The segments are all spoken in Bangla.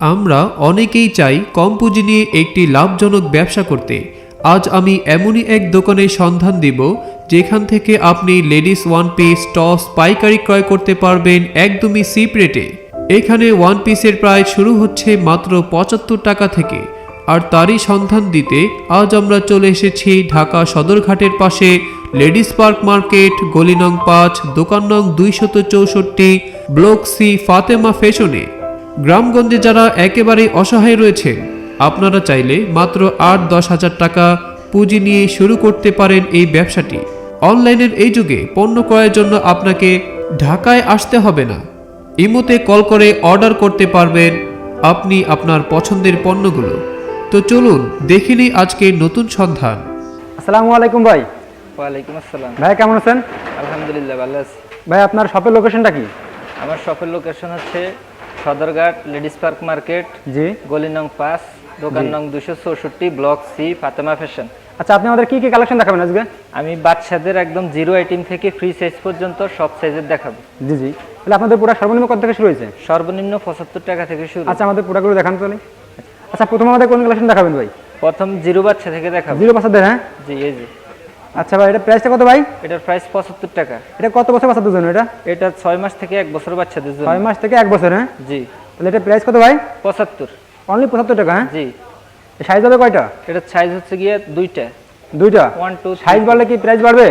আমরা অনেকেই চাই কম পুঁজি নিয়ে একটি লাভজনক ব্যবসা করতে। আজ আমি এমনই এক দোকানের সন্ধান দিব, যেখান থেকে আপনি লেডিস ওয়ান পিস, টস, পাইকারি ক্রয় করতে পারবেন একদমই সিপ রেটে এখানে ওয়ান পিসের প্রায় শুরু হচ্ছে মাত্র পঁচাত্তর টাকা থেকে। আর তারই সন্ধান দিতে আজ আমরা চলে এসেছি ঢাকা সদরঘাটের পাশে লেডিস পার্ক মার্কেট, গলি নং পাঁচ, দোকান নং দুইশত চৌষট্টি, ব্লক সি, ফাতেমা ফ্যাশনে। গ্রামগঞ্জে যারা একেবারে অসহায় রয়েছে আপনারা চাইলে মাত্র আট দশ হাজার টাকা পুঁজি নিয়ে শুরু করতে পারেন এই ব্যবসাটি। অনলাইনের এই যুগে পণ্য ক্রয়ের জন্য আপনাকে ঢাকায় আসতে হবে না। ইমোতে কল করে অর্ডার করতে পারবেন আপনি আপনার পছন্দের পণ্যগুলো। তো চলুন দেখে নিই আজকের নতুন সন্ধান। আসসালামু আলাইকুম ভাই। ওয়ালাইকুম আসসালাম। ভাই কেমন আছেন? আলহামদুলিল্লাহ ভালো আছি। ভাই আপনার শপের লোকেশনটা কি? আমার শপের লোকেশন হচ্ছে সদরঘাট লেডিস পার্ক মার্কেট জি। গলি নং পাঁচ দোকান নং দুশো চৌষট্টি ব্লক সি ফাতেমা ফ্যাশন। আচ্ছা আপনি আমাদের কি কি কালেকশন দেখাবেন আজকে? আমি বাচ্চাদের একদম জিরো আইটেম থেকে ফ্রি সাইজ পর্যন্ত সব সাইজের দেখাবো। জি জি। তাহলে আপনাদের পুরো সর্বনিম্ন কত থেকে শুরু হয়েছে? সর্বনিম্ন পঁচাত্তর টাকা থেকে শুরু। আচ্ছা আমাদের পুরোগুলো দেখান তো। আচ্ছা প্রথম আমাদের কোন কালেকশন দেখাবেন ভাই? প্রথম জিরো বাচ্চা থেকে দেখাবো। জিরো বাচ্চাদের হ্যাঁ? জি এই জি আচ্ছা ভাই এটা প্রাইসটা কত ভাই? এটার প্রাইস পঁচাত্তর টাকা। এটা কত বছর বাচ্চাদের জন্য এটা? এটা ছয় মাস থেকে এক বছর বাচ্চাদের জন্য। ছয় মাস থেকে এক বছর হ্যাঁ? জি। তাহলে এটা প্রাইস কত ভাই? পঁচাত্তর। অনলি পঁচাত্তর টাকা হ্যাঁ? জি। সাইজ হবে কয়টা? এটার সাইজ হচ্ছে গিয়ে দুইটা। দুইটা? ওয়ান টু সাইজ বাড়লে কি প্রাইস বাড়বে?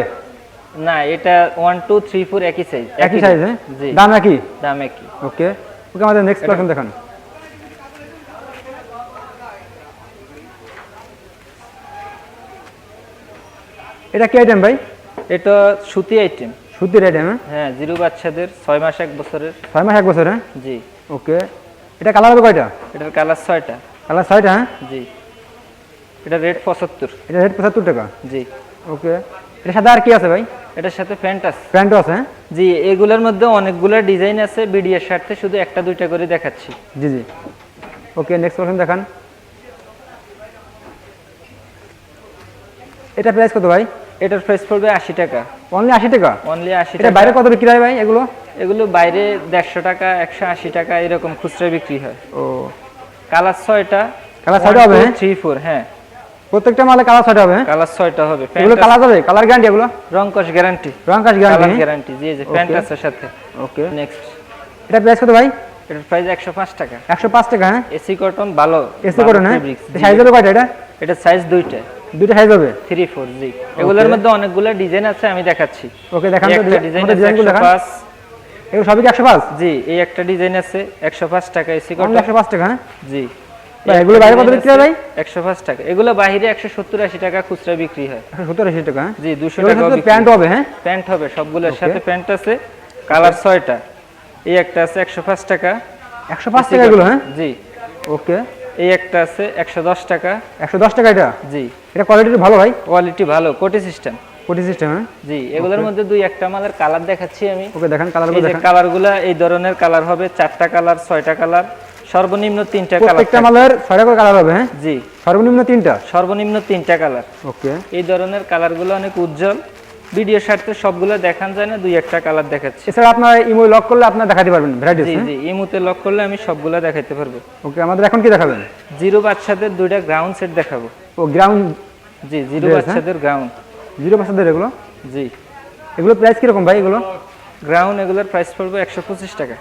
না এটা ওয়ান টু থ্রি ফোর একই সাইজ একই সাইজ হ্যাঁ? জি। দাম একই? দাম একই। ওকে ওকে আমাদের নেক্সট কালেকশন দেখান। এটা কি আইটেম ভাই? এটা সুতি আইটেম সুতির আইটেম হ্যাঁ? হ্যাঁ জিরো বাচ্চাদের ছয় মাস এক বছরের। ছয় মাস এক বছর হ্যাঁ? জি। ওকে। এটা কালার হবে কয়টা? এটার কালার ছয়টা। কালার ছয়টা হ্যাঁ? জি। এটা রেট পঁচাত্তর। এটা রেট পঁচাত্তর টাকা? জি। ওকে। এটার সাথে আর কি আছে ভাই? এটার সাথে প্যান্ট আছে। প্যান্টও আছে হ্যাঁ? জি এগুলোর মধ্যে অনেকগুলো ডিজাইন আছে বিডিএর স্বার্থে শুধু একটা দুইটা করে দেখাচ্ছি। জি জি। ওকে নেক্সট কোশ্চেন দেখান। এটা প্রাইস কত ভাই? এটার প্রাইস পড়বে আশি টাকা। অনলি আশি টাকা? অনলি আশি এটা টাকা। বাইরে কত বিক্রি হয় ভাই এগুলো? এগুলো বাইরে দেড়শো টাকা একশো আশি টাকা এরকম খুচরা বিক্রি হয়। ও। কালার ছয়টা? কালার ছয়টা হবে হ্যাঁ? থ্রি ফোর হ্যাঁ। প্রত্যেকটা মালে কালার ছয়টা হবে হ্যাঁ? কালার ছয়টা হবে এগুলো কালার যাবে কালার গ্যারান্টি এগুলো? রংকশ গ্যারান্টি রং কালার গ্যারান্টি গ্যারান্টি জি জি প্যান্ট আছে সাথে। ওকে নেক্সট এটা প্রাইস কত ভাই? এটার প্রাইস একশো পাঁচ টাকা। একশো পাঁচ টাকা হ্যাঁ? এসি কটন ভালো এসি করুন হ্যাঁ? সাইজ হবে কয়টা এটা? এটা সাইজ দুইটা। দুইটা সাইজ হবে? থ্রি ফোর জি। এগুলোর মধ্যে অনেকগুলো ডিজাইন আছে আমি দেখাচ্ছি। ওকে দেখান তো ডিজাইন ডিজাইনগুলো দেখান। এগুলো সবই কি একশো পাঁচ? জি এই একটা ডিজাইন আছে একশো পাঁচ টাকা এসি কটন একশো পাঁচ টাকা হ্যাঁ? জি। এগুলো বাইরে কত বিক্রি হয় ভাই? একশো পাঁচ টাকা। এগুলো বাইরে একশো সত্তর আশি টাকা খুচরা বিক্রি হয়। একশো সত্তর আশি টাকা হ্যাঁ? জি দুশো এগুলোর টাকা সাথে প্যান্ট হবে হ্যাঁ? প্যান্ট হবে সবগুলোর. সাথে প্যান্ট আছে। কালার ছয়টা। এই একটা আছে একশো পাঁচ টাকা। একশো পাঁচ AC টাকা এগুলো হ্যাঁ? জি। ওকে এই একটা আছে একশো দশ টাকা। একশো দশ টাকা এটা? জি। এটা কোয়ালিটি ভালো ভাই? কোয়ালিটি ভালো কোটি সিস্টেম কোটি সিস্টেম হ্যাঁ? জি এগুলোর মধ্যে দুই একটা মালের কালার দেখাচ্ছি আমি। ওকে দেখান কালারগুলো দেখান। কালারগুলা এই ধরনের কালার হবে চারটা কালার ছয়টা কালার সর্বনিম্ন তিনটা কালার প্রত্যেকটা মালের ছয়টা করে কালার হবে হ্যাঁ? জি। সর্বনিম্ন তিনটা? সর্বনিম্ন তিনটা কালার ওকে এই ধরনের কালারগুলো অনেক উজ্জ্বল। ভিডিও স্বার্থে সবগুলো দেখান যায় না দুই একটা কালার দেখাচ্ছি। এছাড়া আপনার ইমো লক করলে আপনার দেখাতে পারবেন ভ্যারাইটিস জি জি ইমুতে লক করলে আমি সবগুলো দেখাতে পারব। ওকে আমাদের এখন কি দেখাবেন? জিরো বাচ্চাদের দুইটা গ্রাউন্ড সেট দেখাবো। ও গ্রাউন্ড জি জিরো হ্যাঁ? বাচ্চাদের গ্রাউন্ড জিরো পার্সেন্টের এগুলো? জি। এগুলো প্রাইস কীরকম ভাই এগুলো? গ্রাউন্ড এগুলোর প্রাইস পড়বে একশো পঁচিশ টাকা।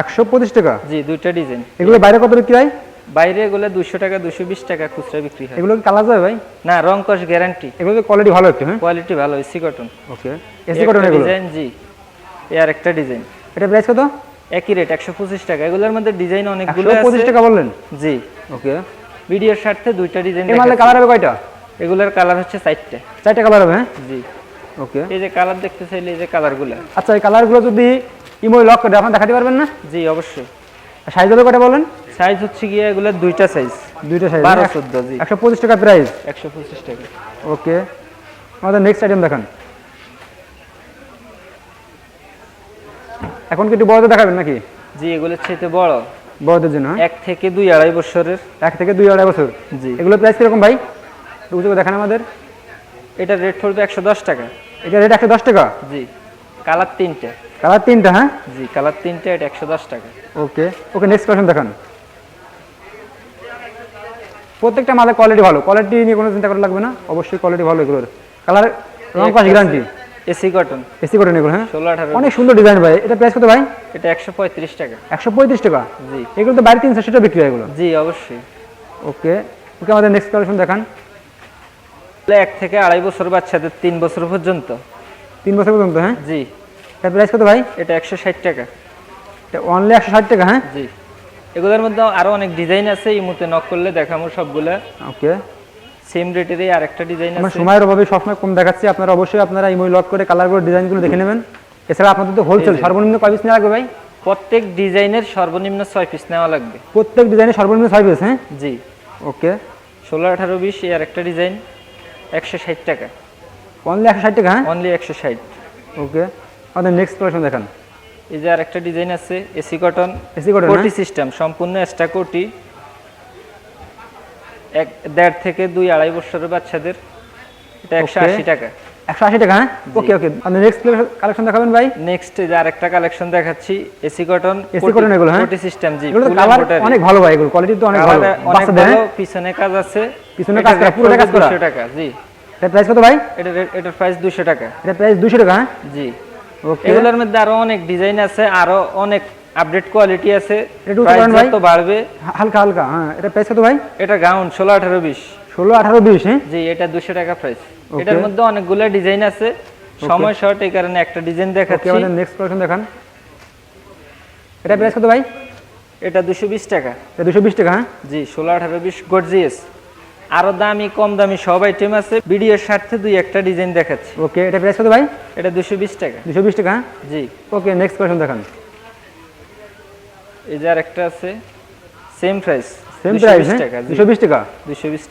একশো পঁচিশ টাকা? জি দুইটা ডিজাইন এগুলো বাইরে কত বিক্রি হয়? বাইরে এগুলো দুশো টাকা দুশো বিশ টাকা খুচরা বিক্রি হয়। এগুলো কি কালার যাবে ভাই? না রং কস গ্যারান্টি এগুলো কোয়ালিটি ভালো একটু হ্যাঁ? কোয়ালিটি ভালো AC cotton okay AC cotton এগুলো? ডিজাইন জি। এ আর একটা ডিজাইন এটা প্রাইস কত? একই রেট একশো পঁচিশ টাকা। এগুলোর মধ্যে ডিজাইন অনেকগুলো একশো পঁচিশ টাকা বললেন? জি। ওকে। ভিডিওর স্বার্থে দুইটা ডিজাইন এই মালে কালার হবে কয়টা? এগুলোর কালার হচ্ছে চারটে। চারটে কালার হবে হ্যাঁ? জি। ওকে। এই যে কালার দেখতে চাইলে এই যে কালারগুলো আচ্ছা এই কালারগুলো যদি ইমো লক করে আপনার দেখাতে পারবেন না? জি অবশ্যই। সাইজ হবে কয়টা বলেন সাইজ হচ্ছে গিয়ে এগুলোর দুইটা সাইজ। দুইটা সাইজ বারো চোদ্দ জি। একশো পঁচিশ টাকা প্রাইস একশো পঁচিশ টাকা। ওকে আমাদের নেক্সট আইটেম দেখান। এখন কি একটু বড়দের দেখাবেন নাকি? জি এগুলোর চাইতে বড়। বড়দের জন্য হ্যাঁ? এক থেকে দুই আড়াই বছরের। এক থেকে দুই আড়াই বছর? জি। এগুলো প্রাইস কীরকম ভাই? একটু উঁচু দেখান আমাদের। এটার রেট পড়বে একশো দশ টাকা। এটা রেট একশো দশ টাকা? জি। কালার তিনটে। কালার তিনটা হ্যাঁ? জি কালার তিনটে এটা একশো দশ টাকা। ওকে ওকে নেক্সট কোয়েশন দেখান। প্রত্যেকটা মালের কোয়ালিটি ভালো। কোয়ালিটি নিয়ে কোনো চিন্তা করা লাগবে না। অবশ্যই কোয়ালিটি ভালো এগুলোর। কালার রং কাজ guarantee AC cotton AC cotton এগুলো হ্যাঁ? ষোলো আঠারো। অনেক সুন্দর ডিজাইন ভাই। এটা প্রাইস কত ভাই? এটা একশো পঁয়ত্রিশ টাকা। একশো পঁয়ত্রিশ টাকা? জি। এগুলো তো বাইরে তিনশো সেটা বিক্রি হয় এগুলো? জি অবশ্যই। ওকে। ওকে আমাদের নেক্সট কালেকশন দেখান। এক থেকে আড়াই বছর বাচ্চাদের তিন বছর পর্যন্ত। তিন বছর পর্যন্ত হ্যাঁ? জি। এটার প্রাইস কত ভাই? এটা একশো ষাট টাকা। এটা অনলি একশো ষাট টাকা হ্যাঁ? জি। এগুলোর মধ্যে আরও অনেক ডিজাইন আছে এই মুহূর্তে নক করলে দেখাবো সবগুলা। ওকে। সেম রেটেরই আরেকটা ডিজাইন আমরা আছে। সময়ের অভাবে সবসময় কম দেখাচ্ছি আপনারা অবশ্যই আপনারা ইমোই লক করে কালার কালারগুলো ডিজাইনগুলো দেখে নেবেন। এছাড়া আপনাদের তো হোলসেল সর্বনিম্ন কয় পিস নেওয়া লাগবে ভাই? প্রত্যেক ডিজাইনের সর্বনিম্ন ছয় পিস নেওয়া লাগবে। প্রত্যেক ডিজাইনে সর্বনিম্ন ছয় পিস হ্যাঁ? জি। ওকে। ষোলো আঠারো বিশ এই আরেকটা ডিজাইন একশো ষাট টাকা। অনলি একশো ষাট টাকা হ্যাঁ? অনলি একশো ষাট। ওকে। আমাদের নেক্সট কালেকশন দেখান। এই যে আরেকটা ডিজাইন আছে এসি কটন এসি করে কোটি সিস্টেম সম্পূর্ণ এক্সট্রা কোটি। এক দেড় থেকে দুই আড়াই বছরের বাচ্চাদের। এটা একশো আশি টাকা। একশো আশি টাকা হ্যাঁ? ওকে ওকে আপনি নেক্সট কালেকশন দেখাবেন ভাই? নেক্সট যে আরেকটা কালেকশন দেখাচ্ছি এসি কটন AC cotton এগুলো, হ্যাঁ? কোটি সিস্টেম জি এগুলো কালার অনেক ভালো ভাই এগুলো কোয়ালিটি তো অনেক ভালো। বাচ্চাদের হ্যাঁ? পিছনে কাজ আছে। পিছনে কাজ করা, পুরোটা কাজ করা? 200 টাকা জি। এটার প্রাইস কত ভাই? এটা এটার প্রাইস দুশো টাকা। এটা প্রাইস দুশো টাকা হ্যাঁ? জি। এগুলোর মধ্যে আরও অনেক ডিজাইন আছে আরও অনেক আপডেট কোয়ালিটি আছে। প্রাইস করেন বাড়বে। হালকা হালকা হ্যাঁ। এটা প্রাইস কত ভাই? এটা গাউন ষোলো আঠারো বিশ। ষোলো আঠারো বিশ হ্যাঁ? জি এটা দুশো টাকা প্রাইস এটার মধ্যে অনেকগুলো ডিজাইন আছে। সময় শর্ট এই কারণে একটা ডিজাইন ওকে দেখাচ্ছি। আমাদের নেক্সট কালেকশন দেখান। এটা প্রাইস কত ভাই? এটা দুশো বিশ টাকা। এটা দুশো বিশ টাকা হ্যাঁ? জি ষোলো আঠারো বিশ গর্জিয়াস আরও দামি কম দামি সব আইটেম আছে। ভিডিওর স্বার্থে দুই একটা ডিজাইন দেখাচ্ছি। ওকে এটা প্রাইস কত ভাই? এটা দুশো বিশ টাকা। দুশো বিশ টাকা হ্যাঁ? জি। ওকে নেক্সট কালেকশন দেখান। এই যে আরেকটা আছে সেম প্রাইস সেম প্রাইস হ্যাঁ? টাকা দুশো বিশ টাকা?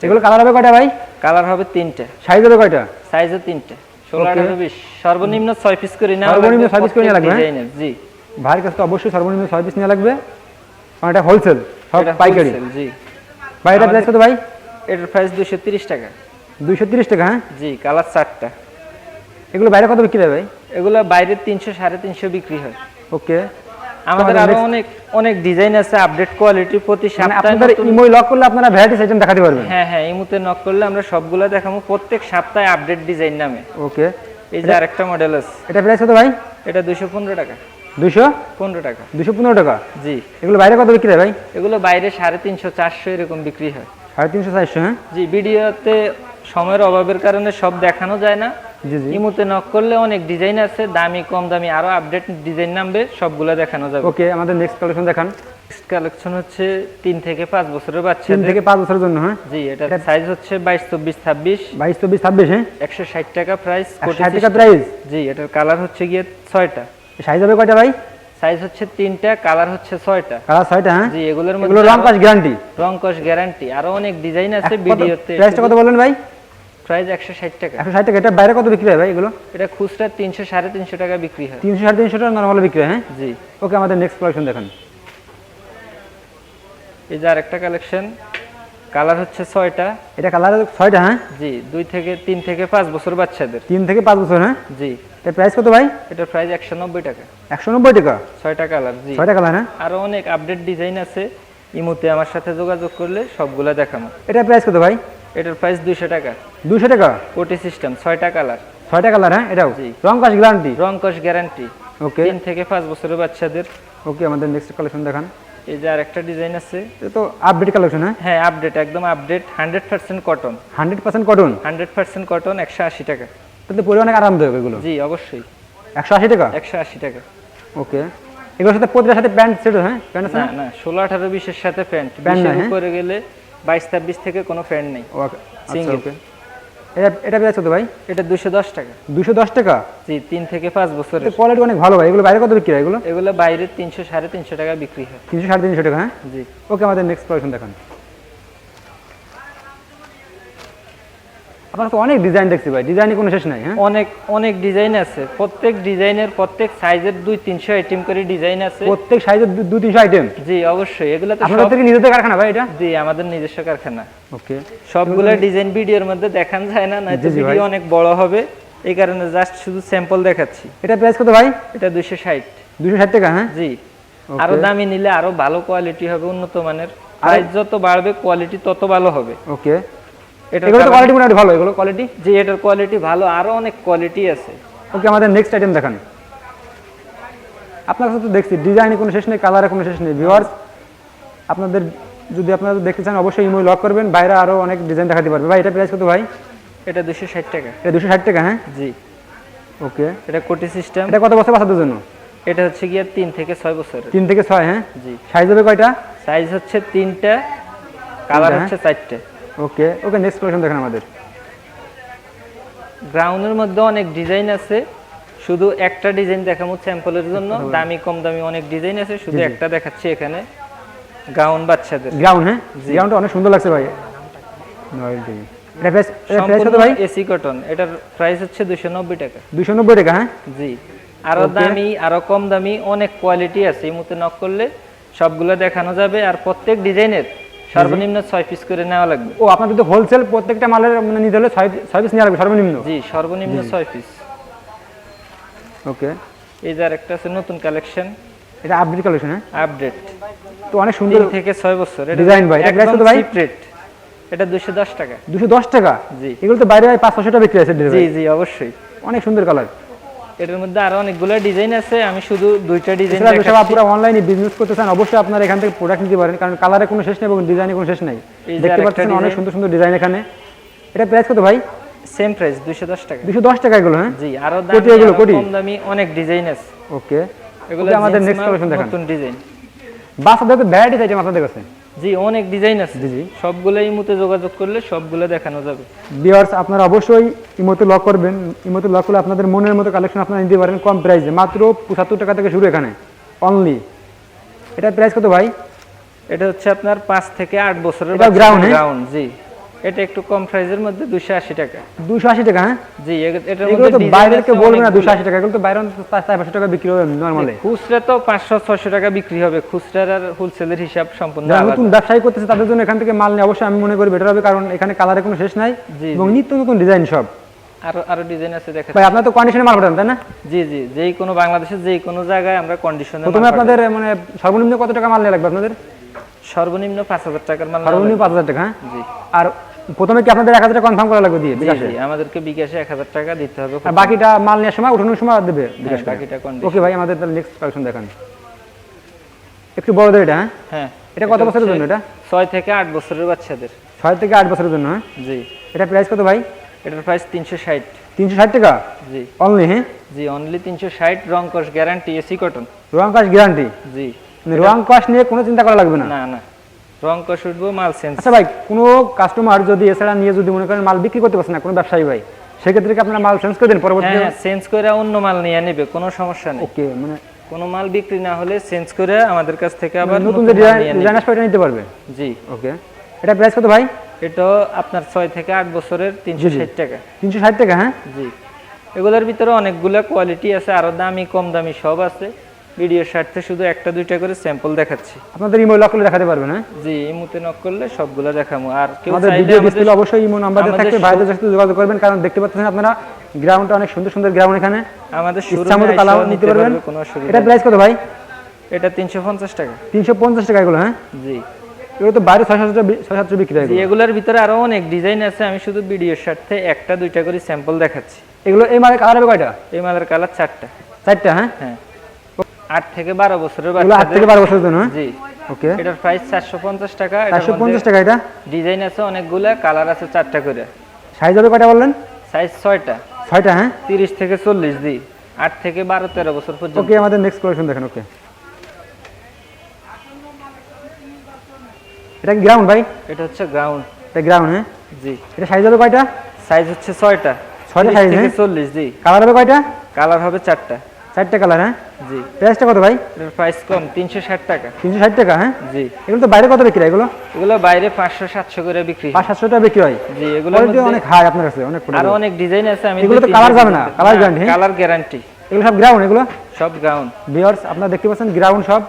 এগুলো কালার হবে কয়টা ভাই? কালার হবে তিনটা। সাইজ হবে কয়টা? সাইজও তিনটা। ষোলো Okay. আঠারো বিশ। সর্বনিম্ন ছয় পিস করে নেওয়া সর্বনিম্ন লাগবে ছয় piece করে প্রত্যেক লাগবে, হ্যাঁ? জি। ভাইয়ের কাছে তো অবশ্যই সর্বনিম্ন ছয় পিস নেওয়া লাগবে। কারণ এটা হোলসেল সব পাইকারি। জি। ভাই এটা প্রাইস কত ভাই? এটার প্রাইস দুশো তিরিশ টাকা। দুইশো তিরিশ টাকা হ্যাঁ? জি কালার চারটা। এগুলো বাইরে কত বিক্রি হয় ভাই? এগুলো বাইরে তিনশো সাড়ে তিনশো বিক্রি হয়। ওকে। আমাদের আরও অনেক অনেক ডিজাইন আছে আপডেট কোয়ালিটি প্রতি মানে সপ্তাহে আপনাদের ইমোই লক করলে আপনারা ভ্যারাইটিস আইটেম দেখাতে পারবেন। হ্যাঁ হ্যাঁ এই মুহূর্তে নক করলে আমরা সবগুলো দেখাবো প্রত্যেক সপ্তাহে আপডেট ডিজাইন নামে। ওকে। এই যে আরেকটা মডেল আছে। এটা প্রাইস কত ভাই? এটা দুশো পনেরো টাকা। দুইশো? পনেরো টাকা। দুশো পনেরো টাকা? জি। এগুলো বাইরে কত বিক্রি হয় ভাই? এগুলো বাইরে সাড়ে তিনশো চারশো এরকম বিক্রি হয়। সাড়ে তিনশো চারশো হ্যাঁ? জি ভিডিওতে সময়ের অভাবের কারণে সব দেখানো যায় না। জি জি। ইমুতে নক করলে অনেক ডিজাইন আছে দামি কম দামি আরও আপডেট ডিজাইন নামবে সবগুলো দেখানো যাবে। ওকে আমাদের নেক্সট কালেকশন দেখান। নেক্সট কালেকশন হচ্ছে তিন থেকে পাঁচ বছরের তিন বাচ্চাদের থেকে পাঁচ বছরের জন্য হ্যাঁ? জি এটা সাইজ হচ্ছে বাইশ চব্বিশ ছাব্বিশ। বাইশ চব্বিশ ছাব্বিশ হ্যাঁ? একশো ষাট টাকা প্রাইস একশো ষাট টাকা প্রাইস জি এটার কালার হচ্ছে গিয়ে ছয়টা। সাইজ হবে কয়টা ভাই? সাইজ হচ্ছে তিনটা কালার হচ্ছে ছয়টা। কালার ছয়টা হ্যাঁ? জি এগুলোর এগুলো রং আরো- গ্যারান্টি রং কস গ্যারান্টি আরও অনেক ডিজাইন আছে ভিডিওতে। প্রাইসটা কত বললেন ভাই? প্রাইস একশো ষাট টাকা। একশো ষাট টাকা। এটা বাইরে কত বিক্রি হয় ভাই এগুলো? এটা খুচরা তিনশো সাড়ে তিনশো টাকা বিক্রি হয়। তিনশো সাড়ে তিনশো টাকা নর্মাল বিক্রি হয় হ্যাঁ? জি। ওকে আমাদের নেক্সট কালেকশন দেখান। এই যে আরেকটা কালেকশন কালার হচ্ছে ছয়টা। এটা কালার ছয়টা হ্যাঁ? জি দুই থেকে তিন থেকে পাঁচ বছর বাচ্চাদের। তিন থেকে পাঁচ বছর হ্যাঁ? জি। এটা প্রাইস কত ভাই? এটার প্রাইস একশো নব্বই টাকা? একশো নব্বই টাকা ছয়টা কালার জি ছয়টা কালার হ্যাঁ? আরও অনেক আপডেট ডিজাইন আছে। ইমুতে আমার সাথে যোগাযোগ করলে সবগুলা দেখানো এটা প্রাইস কত ভাই? এটার প্রাইস দুইশো টাকা। দুশো টাকা? কোটি সিস্টেম ছয়টা কালার ছয়টা কালার হ্যাঁ? এটাও? রং কাজ গ্যারান্টি রং কস গ্যারান্টি ওকে তিন থেকে পাঁচ বছরের বাচ্চাদের। ওকে আমাদের নেক্সট কালেকশন দেখান। এই যে আরেকটা ডিজাইন আছে। এটা তো আপডেট কালেকশন হ্যাঁ? হ্যাঁ আপডেট একদম update hundred percent cotton hundred percent cotton hundred percent cotton একশো আশি টাকা। তাতে পরে অনেক আরামদায়ক এগুলো। জি অবশ্যই। একশো আশি টাকা? একশো আশি টাকা। ওকে। এগুলোর সাথে প্রতিটার সাথে প্যান্ট সেট হ্যাঁ প্যান্ট আছে না? না ষোলো আঠারো বিশের সাথে প্যান্ট। বিশের নাই, হ্যাঁ? উপরে গেলে বাইশ ছাব্বিশ থেকে কোনো প্যান্ট নেই। ও, আচ্ছা এটা এটা প্রাইস কত ভাই? এটা দুশো দশ টাকা। দুশো দশ টাকা? জি তিন থেকে পাঁচ বছরের। কোয়ালিটি অনেক ভালো ভাই। এগুলো বাইরে কত বিক্রি হয় এগুলো? এগুলো বাইরে তিনশো সাড়ে তিনশো টাকা বিক্রি হয়। তিনশো সাড়ে তিনশো টাকা হ্যাঁ? জি। ওকে আমাদের নেক্সট কালেকশন দেখান। আপনার তো অনেক ডিজাইন দেখছি ভাই ডিজাইনে কোনো শেষ নাই হ্যাঁ? অনেক অনেক ডিজাইন আছে। প্রত্যেক ডিজাইনের প্রত্যেক সাইজের দুই তিনশো আইটেম করে ডিজাইন আছে। প্রত্যেক সাইজের দু তিনশো আইটেম জি অবশ্যই। এগুলো তো আপনাদের থেকে নিজেদের কারখানা ভাই এটা? জি আমাদের নিজস্ব কারখানা। ওকে সবগুলো ডিজাইন ভিডিওর মধ্যে দেখান যায় না নয়তো ভিডিও অনেক বড় হবে। এই কারণে জাস্ট শুধু স্যাম্পল দেখাচ্ছি। এটা প্রাইস কত ভাই? এটা দুইশো ষাট। দুশো ষাট টাকা হ্যাঁ? জি। আরও দামি নিলে আরও ভালো কোয়ালিটি হবে উন্নত মানের। প্রাইস যত বাড়বে কোয়ালিটি তত ভালো হবে। ওকে এগুলো তো কোয়ালিটি মোটামুটি ভালো এগুলো কোয়ালিটি যে এটার কোয়ালিটি ভালো আরও অনেক কোয়ালিটি আছে। ওকে আমাদের নেক্সট আইটেম দেখান। আপনার কাছে তো দেখছি ডিজাইনে কোনো শেষ নেই কালারে কোনো শেষ নেই। ভিউয়ার্স আপনাদের যদি আপনারা দেখতে চান অবশ্যই ইমো লক করবেন বাইরে আরও অনেক ডিজাইন দেখাতে পারবে। ভাই এটা প্রাইস কত ভাই? এটা দুশো ষাট টাকা। এটা দুশো ষাট টাকা হ্যাঁ? জি। ওকে। এটা কোটি সিস্টেম এটা কত বছর বাচ্চাদের জন্য? এটা হচ্ছে গিয়ে তিন থেকে ছয় বছরের। তিন থেকে ছয় হ্যাঁ? জি। সাইজ হবে কয়টা? সাইজ হচ্ছে তিনটা কালার তিনটা, হচ্ছে চারটে। ওকে ওকে নেক্সট কালেকশন দেখেন আমাদের। গ্রাউন্ডের মধ্যে অনেক ডিজাইন আছে শুধু একটা ডিজাইন দেখাবো স্যাম্পলের জন্য। দামি কম দামি অনেক ডিজাইন আছে শুধু একটা দেখাচ্ছি এখানে। গাউন বাচ্চাদের। গ্রাউন্ড হ্যাঁ? গ্রাউন্ডটা অনেক সুন্দর লাগছে ভাই। নয়েলটি এটা প্রাইস প্রাইস কত ভাই? এসি কটন এটার প্রাইস হচ্ছে দুশো নব্বই টাকা। দুশো নব্বই টাকা হ্যাঁ? জি। আরও দামি আরও কম দামি অনেক কোয়ালিটি আছে। এই মুহূর্তে নক করলে সবগুলো দেখানো যাবে। আর প্রত্যেক ডিজাইনের সর্বনিম্ন ছয় পিস করে নেওয়া লাগবে। ও আপনার যদি হোলসেল প্রত্যেকটা মালের মানে নিতে হলে ছয় ছয় পিস নেওয়া লাগবে সর্বনিম্ন? জি সর্বনিম্ন ছয় পিস ওকে। এই যে একটা আছে নতুন কালেকশন এটা আপডেট কালেকশন হ্যাঁ? আপডেট তো অনেক সুন্দর থেকে ছয় বছর। এটা Design ভাই, এটা কত ভাই? cheap এটা দুশো দশ টাকা। দুশো দশ টাকা? জি। এগুলো তো বাইরে পাঁচ ছশো টাকা বিক্রি আছে জি জি অবশ্যই। অনেক সুন্দর কালার এটার মধ্যে আরও অনেকগুলো ডিজাইন আছে আমি শুধু দুইটা ডিজাইন যেসব আপনারা অনলাইনে বিজনেস করতে চান অবশ্যই আপনারা এখান থেকে প্রোডাক্ট নিতে পারেন কারণ কালারে কোনো শেষ নেই এবং ডিজাইনে কোনো শেষ নাই। দেখতে পাচ্ছেন অনেক সুন্দর সুন্দর ডিজাইন এখানে। এটা প্রাইস কত ভাই? সেম প্রাইস দুশো দশ টাকা। দুশো দশ টাকা এগুলো হ্যাঁ? জি আরও দামি এগুলো, আরও কোটি? কম দামি অনেক ডিজাইন আছে। ওকে এগুলো আমাদের নেক্সট কালেকশন দেখান। নতুন ডিজাইন বাচ্চাদের তো ভ্যারাইটিস আইটেম আপনাদের কাছে। জি অনেক ডিজাইন আছে। জি, জি। সবগুলোই মুতে যোগাযোগ করলে সবগুলো দেখানো যাবে। ভিউয়ার্স আপনারা অবশ্যই ইমোতে লক করবেন। ইমোতে লক করলে আপনাদের মনের মতো কালেকশন আপনারা নিতে পারেন কম প্রাইসে মাত্র পঁচাত্তর টাকা থেকে শুরু এখানে। অনলি এটা প্রাইস কত ভাই? এটা হচ্ছে আপনার পাঁচ থেকে আট বছরের গ্রাউন্ড হ্যাঁ? গ্রাউন্ড জি। এটা একটু কম মধ্যে দুশো আশি টাকা। দুশো আশি টাকা হ্যাঁ? জি এটার মধ্যে তো না অনেকগুলো। দুশো আশি টাকা এগুলো তো বাইরে টাকা বিক্রি হবে নর্মালি খুচরা তো টাকা বিক্রি হবে। খুচরার আর হোলসেলের হিসাব সম্পূর্ণ আলাদা। নতুন ব্যবসায়ী করতেছে তাদের জন্য এখান থেকে মাল নিয়ে অবশ্যই আমি মনে করি বেটার হবে কারণ এখানে কালারে কোনো শেষ নাই জি, এবং নিত্য নতুন ডিজাইন সব। আরও আরও ডিজাইন আছে দেখা ভাই আপনার তো কন্ডিশনে মাল পাঠান তাই না? জি জি যেই কোনো বাংলাদেশের যেই কোনো জায়গায় আমরা কন্ডিশনে প্রথমে আপনাদের মানে সর্বনিম্ন কত টাকা মাল নিয়ে লাগবে আপনাদের? সর্বনিম্ন পাঁচ হাজার টাকার মাল সর্বনিম্ন লাগবে। পাঁচ হাজার টাকা হ্যাঁ? জি। আর প্রথমে কি আপনাদের এক হাজার টাকা কনফার্ম করা লাগবে দিয়ে বিকাশে? আমাদেরকে বিকাশে এক হাজার টাকা দিতে হবে আর বাকিটা মাল নেওয়ার সময় উঠানোর সময় দেবে বিকাশ হ্যাঁ, বাকিটা condition। ওকে ভাই আমাদের তাহলে নেক্সট কালেকশন দেখান। একটু বড়দের এটা হ্যাঁ? হ্যাঁ। এটা কত বছরের জন্য এটা? ছয় থেকে আট বছরের বাচ্চাদের। ছয় থেকে আট বছরের জন্য হ্যাঁ? জি। এটা প্রাইস কত ভাই? এটার প্রাইস তিনশো ষাট। তিনশো ষাট টাকা? জি। অনলি হ্যাঁ? জি অনলি তিনশো ষাট রং কস গ্যারান্টি এসি কটন রং কাশ গ্যারান্টি জি। মানে রং কাশ নিয়ে কোনো চিন্তা করা লাগবে না? না না। রং উঠবো মাল সেন্স আচ্ছা ভাই কোনো কাস্টমার যদি এছাড়া নিয়ে যদি মনে করেন মাল বিক্রি করতে পারছে না কোনো ব্যবসায়ী ভাই সেক্ষেত্রে কি আপনারা মাল চেঞ্জ করে দেন হ্যাঁ পরবর্তীতে হ্যাঁ চেঞ্জ করে অন্য মাল নিয়ে নেবে কোনো সমস্যা নেই। ওকে মানে কোনো মাল বিক্রি না হলে চেঞ্জ করে আমাদের কাছ থেকে আবার নতুন নতুন যে ডিজাইন। আসবে এটা নিতে পারবে? জি। ওকে এটা প্রাইস কত ভাই? এটাও আপনার ছয় থেকে আট বছরের তিনশো ষাট টাকা। তিনশো ষাট টাকা হ্যাঁ? জি। এগুলোর ভিতরে অনেকগুলো কোয়ালিটি আছে আরও দামি কম দামি সব আছে। ভিডিওর স্বার্থে শুধু একটা দুইটা করে স্যাম্পল দেখাচ্ছি। আপনাদের ইমেল লক করে দেখাতে পারবেন হ্যাঁ? জি এই মুহূর্তে নক করলে সবগুলো দেখাবো আর কেউ আমাদের ভিডিও ডিসপ্লে অবশ্যই ইমো নাম্বার থাকবে ভাইদের সাথে যোগাযোগ করবেন কারণ দেখতে পাচ্ছেন আপনারা গ্রাউন্ডটা অনেক সুন্দর সুন্দর গ্রাউন্ড এখানে। আমাদের শোরুমে কালার নিতে পারবেন। কোনো অসুবিধা এটা প্রাইস কত ভাই? এটা তিনশো পঞ্চাশ টাকা। তিনশো পঞ্চাশ টাকা এগুলো হ্যাঁ? জি। এগুলো তো বাইরে ছয় সাতশো ছয় সাতশো বিক্রি হয় এগুলোর ভিতরে আরও অনেক ডিজাইন আছে আমি শুধু ভিডিওর স্বার্থে একটা দুইটা করে স্যাম্পল দেখাচ্ছি। এগুলো এই মালে কালার হবে কয়টা? এই মালের কালার চারটা। চারটা হ্যাঁ? হ্যাঁ। আট থেকে বারো বছরের এগুলো আট থেকে বারো বছরের জন্য হ্যাঁ? জি। ওকে। এটার প্রাইস চারশো পঞ্চাশ টাকা চারশো পঞ্চাশ টাকা এটা? ডিজাইন আছে অনেকগুলা কালার আছে চারটা করে। সাইজ হবে কয়টা বললেন? সাইজ ছয়টা। ছয়টা হ্যাঁ? তিরিশ থেকে চল্লিশ দি। আট থেকে বারো তেরো বছর পর্যন্ত। ওকে আমাদের নেক্সট কালেকশন দেখেন ওকে। এটা গ্রাউন্ড ভাই? এটা হচ্ছে গ্রাউন্ড এটা গ্রাউন্ড হ্যাঁ? জি। এটা সাইজ হবে কয়টা? সাইজ হচ্ছে ছয়টা। ছয়টা 30 size, থেকে হ্যাঁ? চল্লিশ জি কালার হবে কয়টা? কালার হবে চারটা। চারটা কালার হ্যাঁ? জি। প্রাইসটা কত ভাই? প্রাইস কম তিনশো ষাট টাকা। তিনশো ষাট টাকা হ্যাঁ? জি। এগুলো তো বাইরে কত বিক্রি এগুলো? এগুলো বাইরে পাঁচশো সাতশো করে বিক্রি। পাঁচ সাতশো টাকা বিক্রি হয়। জি এগুলো অনেক হাই আপনার কাছে অনেক আরও অনেক ডিজাইন আছে আমি এগুলো তো colour যাবে না, guarantee, হ্যাঁ? কালার গ্যারান্টি এগুলো সব গ্রাউন্ড এগুলো? সব গ্রাউন্ড বিয়ার্স আপনারা দেখতে পাচ্ছেন গ্রাউন্ড সব।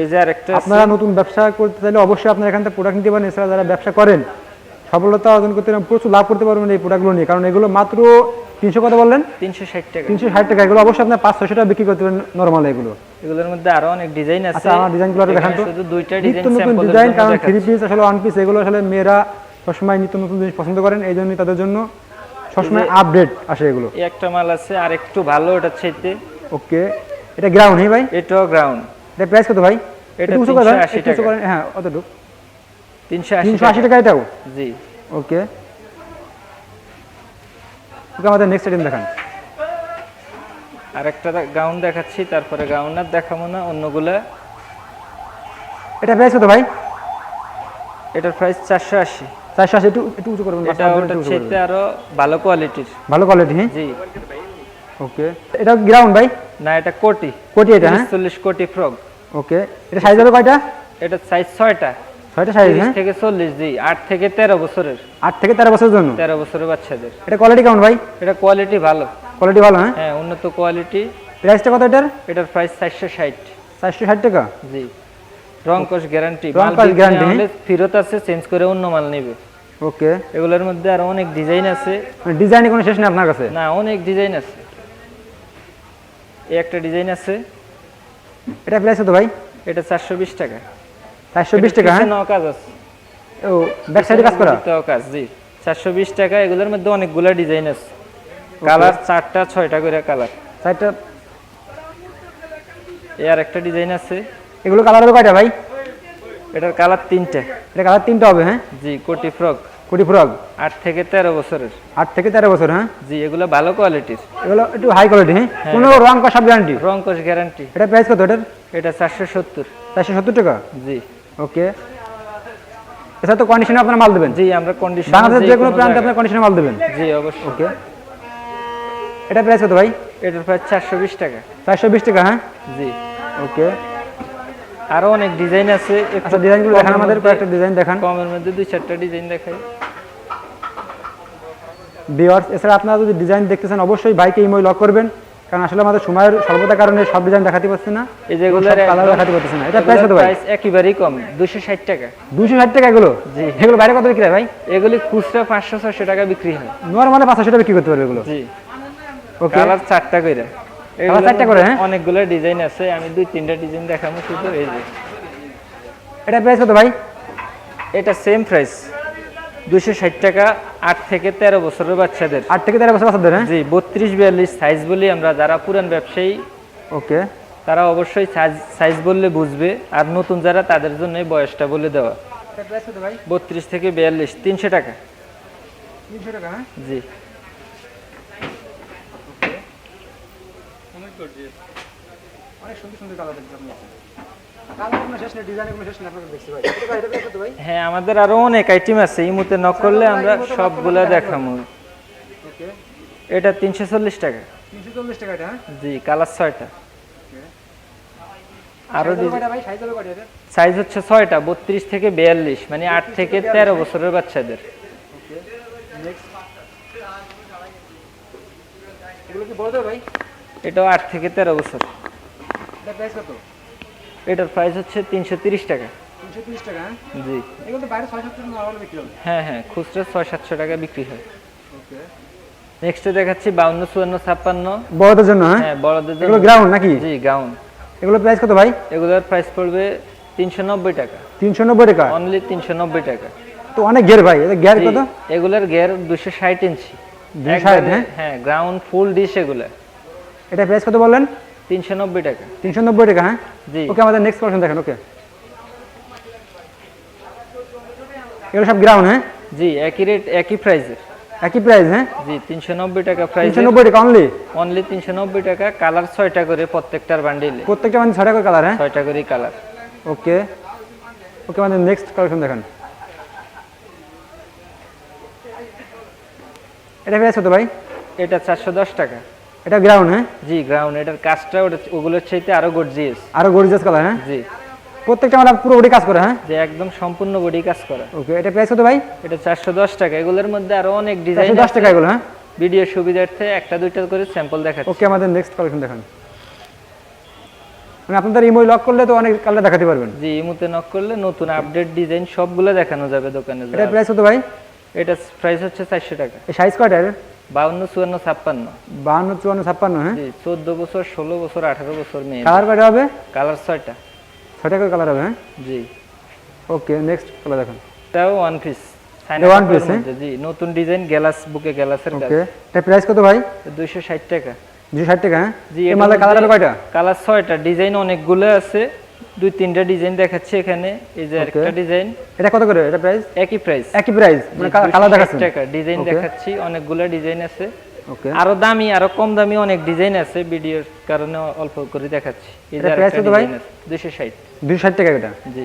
এই যে আরেকটা। আপনারা নতুন ব্যবসা করতে চাইলে অবশ্যই আপনারা এখান থেকে প্রোডাক্ট নিতে পারেন এছাড়া যারা ব্যবসা করেন সফলতা অর্জন করতে প্রচুর লাভ করতে পারবেন এই প্রোডাক্টগুলো নিয়ে। কারণ এগুলো মাত্র তিনশো কথা বললেন? তিনশো ষাট টাকা। তিনশো ষাট টাকা। এগুলো অবশ্যই আপনার পাঁচ ছশো টাকা বিক্রি করতে পারেন নর্মাল এগুলো। এগুলোর মধ্যে আরও অনেক ডিজাইন আছে। আচ্ছা আমার ডিজাইনগুলো একটু দেখান তো। শুধু দুইটা ডিজাইন নতুন ডিজাইন কারণ থ্রি পিস আসলে ওয়ান পিস এগুলো আসলে মেয়েরা সবসময় নিত্য নতুন জিনিস পছন্দ করেন এই জন্যই তাদের জন্য সবসময় আপডেট আসে এগুলো। একটা মাল আছে আর একটু ভালো চাইতে। ওকে এটা গ্রাউন্ড হ্যাঁ ভাই? এটাও গ্রাউন্ড এটা প্রাইস কত ভাই? এটা একটু উঁচু করে দেন, 380 টাকা। হ্যাঁ অতটুকু। তিনশো আশি টাকা। এটাও জি। ওকে। ওকে আমাদের নেক্সট আইটেম দেখান। আর একটা গাউন দেখাচ্ছি তারপরে গাউন আর দেখাবো না অন্যগুলা। এটা প্রাইস কত ভাই? এটার প্রাইস চারশো আশি। চারশো আশি একটু একটু উঁচু করবেন এটা ওটার চাইতে আরও ভালো কোয়ালিটির ভালো কোয়ালিটি হ্যাঁ? জি। ওকে। এটা গ্রাউন্ড ভাই? না এটা কোটি। কোটি এটা হ্যাঁ? চল্লিশ কোটি ফ্রক। ওকে। এটা সাইজ হবে কয়টা? এটা সাইজ ছয়টা। ছয়টা সাইজ হ্যাঁ? থেকে চল্লিশ জি আট থেকে তেরো বছরের। আট থেকে তেরো বছরের জন্য? তেরো বছরের বাচ্চাদের। এটা কোয়ালিটি কেমন ভাই? এটা কোয়ালিটি ভালো। কোয়ালিটি ভালো হ্যাঁ? হ্যাঁ উন্নত কোয়ালিটি প্রাইসটা কত এটার? এটার প্রাইস চারশো ষাট। চারশো ষাট টাকা? জি। রং কোষ গ্যারান্টি রং কোষ guarantee? ফেরত আছে চেঞ্জ করে অন্য মাল নেবে। ওকে এগুলোর মধ্যে আরও অনেক ডিজাইন আছে। ডিজাইনে কোনো শেষ নেই আপনার কাছে? না অনেক ডিজাইন আছে। এই একটা ডিজাইন আছে। এটা প্রাইস কত ভাই? এটা চারশো বিশ টাকা। চারশো বিশ টাকা হ্যাঁ? কাজ আছে। ও ব্যাক সাইডে কাজ করা? কাজ জি। চারশো বিশ টাকা এগুলোর মধ্যে অনেকগুলো ডিজাইন আছে। কালার চারটা ছয়টা করে কালার সাইডটা এই আর একটা ডিজাইন আছে। এগুলো কালার হবে কয়টা ভাই? এটার কালার তিনটে। এটা কালার তিনটা হবে হ্যাঁ? জি কোটি ফ্রক কোটি ফ্রক আট থেকে তেরো বছরের। আট থেকে তেরো বছর হ্যাঁ? জি এগুলো ভালো কোয়ালিটির এগুলো একটু হাই কোয়ালিটি হ্যাঁ? কোনো রং কষাব গ্যারান্টি রং কোষ গ্যারান্টি এটা প্রাইস কত এটার? এটা চারশো সত্তর। চারশো সত্তর টাকা? জি। ওকে এছাড়া তো কন্ডিশনে আপনার মাল দেবেন? জি আমরা কন্ডিশন বাংলাদেশের যে কোনো প্রান্তে আপনার কন্ডিশনে মাল দেবেন? জি অবশ্যই। ওকে এটা প্রাইস কত ভাই? এটার প্রায় চারশো বিশ টাকা। চারশো বিশ টাকা হ্যাঁ? জি। ওকে আরও অনেক ডিজাইন আছে। আচ্ছা ডিজাইনগুলো দেখান আমাদের কয়েকটা ডিজাইন দেখান। কমের মধ্যে দুই চারটা ডিজাইন দেখাই। ভিওয়ার্স এছাড়া আপনারা যদি ডিজাইন দেখতেছেন অবশ্যই বাইকে ইমোই লক করবেন। কারণ আসলে আমাদের সময়ের স্বল্পতার কারণে সব ডিজাইন দেখাতে পারছি না। এই যেগুলোর কালার দেখাতে পারতেছি না। এটা প্রাইস কত ভাই? প্রাইস একেবারেই কম দুশো ষাট টাকা। দুশো ষাট টাকা এগুলো? জি। এগুলো বাইরে কত বিক্রি হয় ভাই? এগুলি খুচরা পাঁচশো ছশো টাকা বিক্রি হয়। নর্মালে পাঁচশো টাকা বিক্রি করতে পারবে এগুলো? জি। ওকে কালার চারটা করে। কালার চারটা করে, হ্যাঁ? অনেকগুলো ডিজাইন আছে আমি দুই তিনটা ডিজাইন দেখাবো শুধু এই যে। এটা প্রাইস কত ভাই? এটা সেম প্রাইস দুশো ষাট টাকা আট থেকে তেরো বছরের বাচ্চাদের। আট থেকে তেরো বছর বাচ্চাদের হ্যাঁ? জি বত্রিশ বিয়াল্লিশ সাইজ বলি আমরা যারা পুরান ব্যবসায়ী ওকে। তারা অবশ্যই সাইজ বললে বুঝবে আর নতুন যারা তাদের জন্য বয়সটা বলে দেওয়া। বত্রিশ থেকে বিয়াল্লিশ তিনশো টাকা। তিনশো টাকা হ্যাঁ? জি। অনেক সুন্দর সুন্দর কালার এটা এটা হ্যাঁ আমাদের আরও অনেক আইটেম আছে নক করলে আমরা সবগুলা দেখাবো। এটা তিনশো চল্লিশ টাকা। এটা হ্যাঁ? জি কালার ছয়টা। আরও সাইজ এটা হচ্ছে ছয়টা বত্রিশ থেকে বিয়াল্লিশ মানে আট থেকে তেরো বছরের বাচ্চাদের। এটাও আট থেকে তেরো বছর। এটা এটার প্রাইস হচ্ছে তিনশো তিরিশ টাকা। টাকা হ্যাঁ? জি। এগুলো বাইরে ছয় সাতশো টাকা বিক্রি হবে। হ্যাঁ হ্যাঁ খুচরা ছয় সাতশো টাকা বিক্রি হয়। ওকে। নেক্সটে দেখাচ্ছি বাউন্ন চুয়ান্ন ছাপ্পান্ন। বড়দের জন্য হ্যাঁ? হ্যাঁ বড়দের জন্য। এগুলো গ্রাউন্ড নাকি? জি গাউন এগুলো প্রাইস কত ভাই? এগুলোর প্রাইস পড়বে তিনশো নব্বই টাকা। তিনশো নব্বই টাকা? অনলি তিনশো নব্বই টাকা। তো অনেক ঘের ভাই এটা জি, কত? এগুলার গের দুশো ষাট ইঞ্চি। 260, হ্যাঁ? হ্যাঁ গ্রাউন্ড ফুল ডিশ এগুলা। এটা প্রাইস কত বললেন? তিনশো নব্বই টাকা। তিনশো নব্বই টাকা হ্যাঁ? জি। ওকে আমাদের নেক্সট কালেকশন দেখেন ওকে। এগুলো সব গ্রাউন্ড হ্যাঁ? জি একই রেট একই প্রাইসের একই প্রাইস হ্যাঁ? জি তিনশো নব্বই টাকা প্রাইস তিনশো নব্বই টাকা অনলি অনলি তিনশো নব্বই টাকা কালার ছয়টা করে প্রত্যেকটার বান্ডিলে প্রত্যেকটা মানে ছয় টাকা কালার হ্যাঁ? ছয়টা করে কালার ওকে। ওকে আমাদের নেক্সট কালেকশন দেখান। এটা প্রাইস কত ভাই? এটা চারশো দশ টাকা। এটা গ্রাউন্ড হ্যাঁ? জি গ্রাউন্ড এটার কাজটা ওটা ওগুলোর চাইতে আরও গর্জিয়াস আরও গরিজাস কালার হ্যাঁ? জি। প্রত্যেকটা মানে পুরো বডি কাজ করে হ্যাঁ? যে একদম সম্পূর্ণ বডি কাজ করা। ওকে এটা প্রাইস কত ভাই? এটা চারশো দশ টাকা। এগুলোর মধ্যে আরও অনেক ডিজাইন চারশো দশ টাকা এগুলো হ্যাঁ? ভিডিও সুবিধার্থে একটা দুইটা করে স্যাম্পল দেখাচ্ছি। ওকে আমাদের নেক্সট কালেকশন দেখান। মানে আপনাদের ইমোই লক করলে তো অনেক কালার দেখাতে পারবেন। জি ইমুতে নক করলে নতুন আপডেট ডিজাইন সবগুলো দেখানো যাবে দোকানে এটা প্রাইস কত ভাই? এটা প্রাইস হচ্ছে চারশো টাকা। এই সাইজ কয়টা এর? বাউন্ন চুয়ান্ন ছাপ্পান্ন। বাহান্ন চুয়ান্ন ছাপ্পান্ন হ্যাঁ? চোদ্দ বছর ষোলো বছর আঠারো বছর মেয়ে। কালার কয়টা হবে? কালার ছয়টা। ছয়টা করে কালার হবে হ্যাঁ? জি। ওকে নেক্সট কালার দেখুন। এটাও ওয়ান পিস piece, হ্যাঁ? জি। নতুন ডিজাইন গ্যালাস বুকে গ্যালাসের কাজ ওকে। এটা প্রাইস কত ভাই? দুইশো ষাট টাকা। দুশো ষাট টাকা হ্যাঁ? জি মালের কালার কয়টা? কালার ছয়টা। ডিজাইন অনেকগুলো আছে। দুই তিনটা ডিজাইন দেখাচ্ছি এখানে। এই যে একটা ডিজাইন এটা কত করে? এটা প্রাইস একই প্রাইস একই প্রাইস মানে কালার দেখাচ্ছে টাকা। ডিজাইন দেখাচ্ছি অনেকগুলো ডিজাইন আছে। ওকে আরও দামি আরও কম দামি অনেক ডিজাইন আছে ভিডিওর কারণে অল্প করে দেখাচ্ছি। এই যে প্রাইস কত ভাই? ডিজাইন আছে। দুইশো ষাট। দুশো ষাট টাকা এটা? জি।